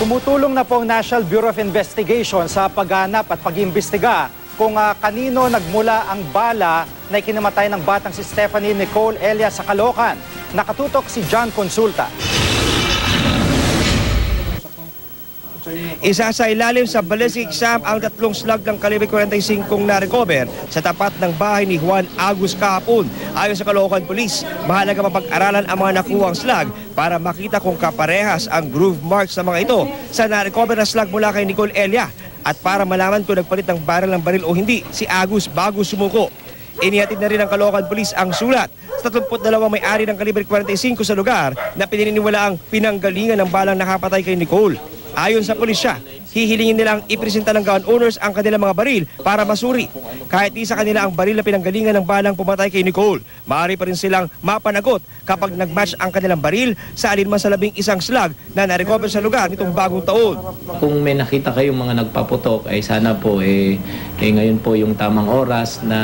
Tumutulong na po ang National Bureau of Investigation sa paghanap at pag-imbestiga kung ah, kanino nagmula ang bala na ikinamatay ng batang si Stephanie Nicole Elia sa Caloocan. Nakatutok si John Consulta. Isa sa ilalim sa ballistic exam ang tatlong slug ng kalibre 45 kong na-recover sa tapat ng bahay ni Juan Agus kahapon. Ayon sa Caloocan Police, mahalaga mapag-aralan ang mga nakuhang slug para makita kung kaparehas ang groove marks sa mga ito sa na-recover na slug mula kay Nicole Elia at para malaman kung nagpalit ng baril ng baril o hindi si Agus bago sumuko. Inihatid na rin ng Caloocan Police ang sulat sa 32 may-ari ng kalibre 45 sa lugar na pininiwala ang pinanggalingan ng balang nakapatay kay Nicole. Ayon sa pulisya, hihilingin nilang ipresenta ng gun owners ang kanilang mga baril para masuri. Kahit di sa kanila ang baril na pinanggalingan ng balang pumatay kay Nicole, maaari pa rin silang mapanagot kapag nagmatch ang kanilang baril sa alinman sa labing isang slug na narecover sa lugar nitong bagong taon. Kung may nakita kayong mga nagpaputok, ay sana po eh, eh ngayon po yung tamang oras na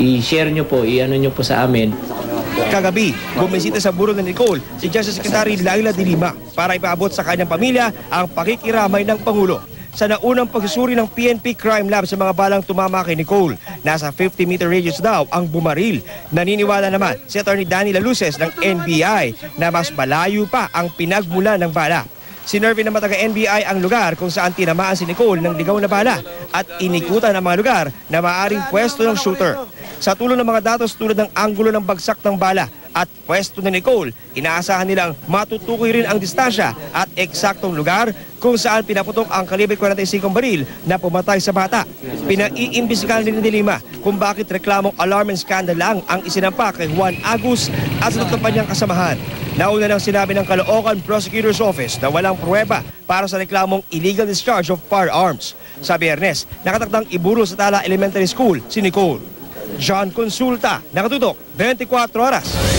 i-share nyo po, i-ano nyo po sa amin Kagabi, bumisita sa buro ni Nicole si Justice Secretary Laila de Lima para ipaabot sa kanyang pamilya ang pakikiramay ng Pangulo. Sa naunang pagsusuri ng PNP Crime Lab sa mga balang tumama kay Nicole, nasa 50-meter radius daw ang bumaril. Naniniwala naman si Atty. Danny Laluces ng NBI na mas malayo pa ang pinagmula ng bala. Sinerve ng mataga NBI ang lugar kung saan tinamaan si Nicole ng ligaw na bala at inikutan ang mga lugar na maaaring pwesto ng shooter. Sa tulong ng mga datos tulad ng anggulo ng bagsak ng bala at pwesto ni Nicole, inaasahan nilang matutukoy rin ang distansya at eksaktong lugar kung saan pinaputok ang kalibre 45 baril na pumatay sa bata. Pinaiimbisigan din ni Lima kung bakit reklamong alarm and scandal lang ang isinampa kay Juan Agus at sa tatlong niyang kasamahan. Nauna nang sinabi ng Caloocan Prosecutor's Office na walang pruweba para sa reklamong illegal discharge of firearms. Sa biyernes, nakatakdang iburo sa Tala Elementary School si Nicole. John Consulta, nakatutok, 24 oras.